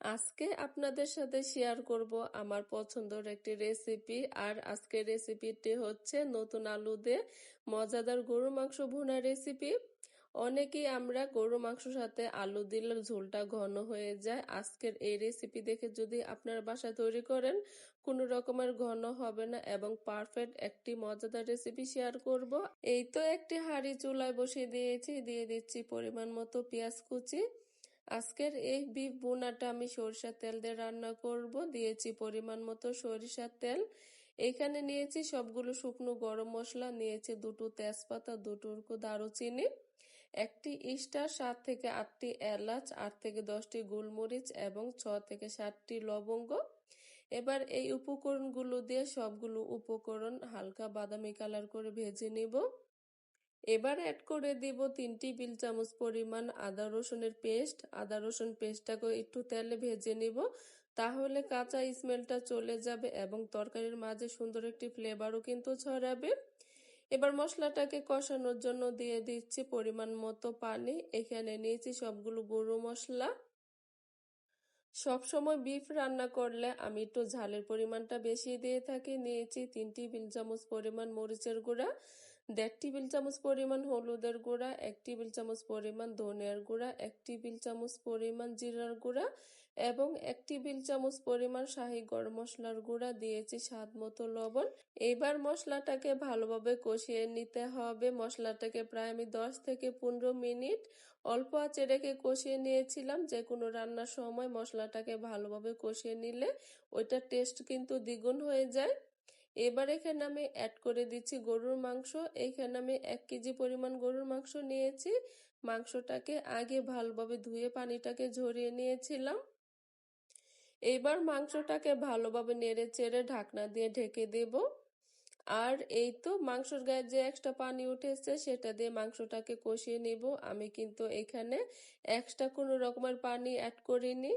আজকে আপনাদের সাথে শেয়ার করব আমার পছন্দের একটি রেসিপি আর আজকের রেসিপিটি হচ্ছে নতুন আলু দিয়ে মজাদার গরু মাংস ভুনা রেসিপি অনেকেই আমরা গরু মাংসর সাথে আলু দিলে ঝোলটা ঘন হয়ে যায়। আজকের এই রেসিপি দেখে যদি আপনার বাসা তৈরি করেন, কোনো রকমের ঘন হবে না এবং পারফেক্ট একটি মজাদার রেসিপি শেয়ার করব। এই তো একটি হাঁড়ি চুলায় বসিয়ে দিয়েছি, দিয়ে দিচ্ছি পরিমাণ মতো পেঁয়াজ কুচি। আজকের এই বিফ বোনাটা আমি সরিষার তেল দিয়ে রান্না করব। দিয়েছি পরিমাণ মতো সরিষার তেল। এখানে নিয়েছি সবগুলো শুকনো গরম মশলা, নিয়েছি দুটো তেজপাতা, দুটো দারুচিনি, একটি স্টার সাত থেকে আটটি এলাচ, আট থেকে দশটি গোলমরিচ এবং ছ থেকে সাতটি লবঙ্গ। এবার এই উপকরণগুলো দিয়ে সবগুলো উপকরণ হালকা বাদামি কালার করে ভেজে নিব। এবার অ্যাড করে দিব তিন টেবিল চামচ পরিমাণ আদা রসুনের পেস্ট আদা রসুন পেস্টটাকে একটু তেলে ভেজে নিব। তাহলে কাঁচা স্মেলটা চলে যাবে এবং তরকারির মাঝে সুন্দর একটি ফ্লেভারও কিন্তু ছড়াবে। এবার মশলাটাকে কষানোর জন্য দিয়ে দিচ্ছি পরিমাণ মতো পানি। এখানে নিয়েছি সবগুলো গরু মশলা। সব সময় বিফ রান্না করলে আমি একটু ঝালের পরিমাণটা বেশি দিয়ে থাকি। নিয়েছি তিন টেবিল চামচ পরিমাণ মরিচের গুঁড়া। দেড় টেবিল চামচ পরিমাণ হলুদের গুঁড়া, এক টেবিল চামচ পরিমাণ ধনিয়ার গুঁড়া, এক টেবিল চামচ পরিমাণ জিরার গুঁড়া এবং এক টেবিল চামচ পরিমাণ শাহি গরম মশলার গুঁড়া দিয়েছি স্বাদ মতো লবণ। এবার মশলাটাকে ভালোভাবে কষিয়ে নিতে হবে। মশলাটাকে প্রায় আমি দশ থেকে পনেরো মিনিট অল্প আঁচে রেখে কষিয়ে নিয়েছিলাম। যে কোনো রান্নার সময় মশলাটাকে ভালোভাবে কষিয়ে নিলে ওইটার টেস্ট কিন্তু দ্বিগুণ হয়ে যায়। এবার এখানে আমি অ্যাড করে দিচ্ছি গরুর মাংস। এখানে আমি এক কেজি পরিমাণ গরুর মাংস নিয়েছি। মাংসটাকে আগে ভালোভাবে ধুয়ে পানিটাকে ঝরিয়ে নিয়েছিলাম। এবার মাংসটাকে ভালোভাবে নেড়ে চেড়ে ঢাকনা দিয়ে ঢেকে দেব। আর এই তো মাংসর গায়ে যে এক্সট্রা পানি উঠেছে সেটা দিয়ে মাংসটাকে কষিয়ে নিব। আমি কিন্তু এখানে এক্সট্রা কোনো রকমের পানি অ্যাড করিনি।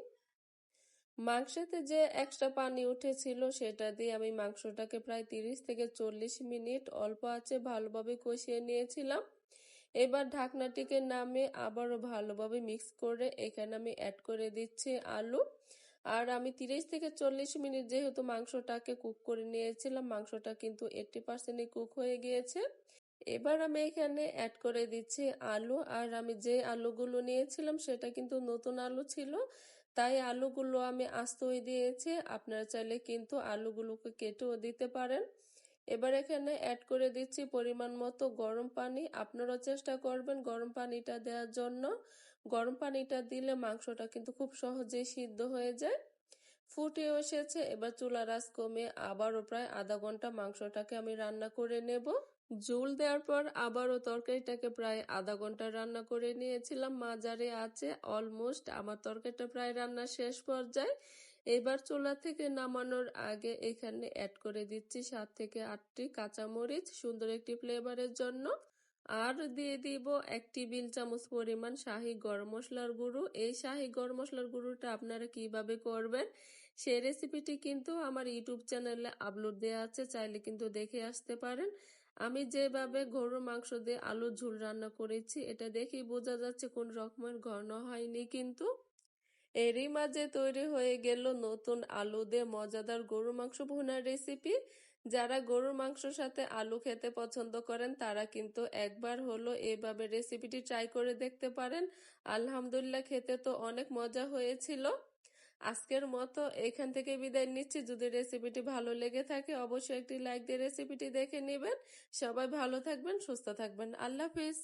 মাংসতে যে এক্সট্রা পানি উঠেছিল, সেটা দিয়ে আমি মাংসটাকে প্রায় তিরিশ থেকে চল্লিশ মিনিট অল্প আছে ভালোভাবে কষিয়ে নিয়েছিলাম। এবার ঢাকনাটিকে নামে আবারও ভালোভাবে মিক্স করে এখানে আমি অ্যাড করে দিচ্ছি আলু। আর আমি তিরিশ থেকে চল্লিশ মিনিট যেহেতু মাংসটাকে কুক করে নিয়েছিলাম, মাংসটা কিন্তু এইটটি পার্সেন্টই কুক হয়ে গিয়েছে। এবার আমি এখানে অ্যাড করে দিচ্ছি আলু। আর আমি যে আলুগুলো নিয়েছিলাম, সেটা কিন্তু নতুন আলু ছিল। তাই আলুগুলো আমি আস্তই দিয়েছি। আপনারা চাইলে কিন্তু আলুগুলোকে কেটেও দিতে পারেন। এবার এখানে অ্যাড করে দিচ্ছি পরিমাণ মতো গরম পানি। আপনারাও চেষ্টা করবেন গরম পানিটা দেওয়ার জন্য। গরম পানিটা দিলে মাংসটা কিন্তু খুব সহজেই সিদ্ধ হয়ে যায়। ফুটে এসেছে। এবার চুলা রাস কমে আবারও প্রায় আধা ঘণ্টা মাংসটাকে আমি রান্না করে নেব। জুল দেওয়ার পর আবারও তরকারিটাকে প্রায় আধা ঘণ্টা রান্না করে নিয়েছিলাম। মাজারে আছে অলমোস্ট আমার তরকারিটা প্রায় রান্না শেষ পর্যায়ে। এবার চুলা থেকে নামানোর আগে এখানে অ্যাড করে দিচ্ছি সাত থেকে আটটি কাঁচামরিচ, সুন্দর একটি ফ্লেভারের জন্য। আর দিয়ে দিব এক টেবিল চামচ পরিমাণ শাহি গরম মশলার গুঁড়ো। এই শাহি গরম মশলার গুঁড়োটা আপনারা কীভাবে করবেন সেই রেসিপিটি কিন্তু আমার ইউটিউব চ্যানেলে আপলোড দেওয়া আছে, চাইলে কিন্তু দেখে আসতে পারেন। আমি যেভাবে গরুর মাংস দিয়ে আলুর ঝুল রান্না করেছি, এটা দেখেই বোঝা যাচ্ছে কোন রকমের ঘন হয়নি কিন্তু। এরই মাঝে তৈরি হয়ে গেল নতুন আলু দিয়ে মজাদার গরুর মাংস ভুনার রেসিপি। যারা গরুর মাংসর সাথে আলু খেতে পছন্দ করেন, তারা কিন্তু একবার হলো এভাবে রেসিপিটি ট্রাই করে দেখতে পারেন। আলহামদুলিল্লাহ, খেতে তো অনেক মজা হয়েছিল। আজকের মতো এখান থেকে বিদায় নিচ্ছি। যদি রেসিপিটি ভালো লেগে থাকে, অবশ্যই একটি লাইক দিয়ে রেসিপিটি দেখে নেবেন। সবাই ভালো থাকবেন, সুস্থ থাকবেন। আল্লাহ হাফিজ।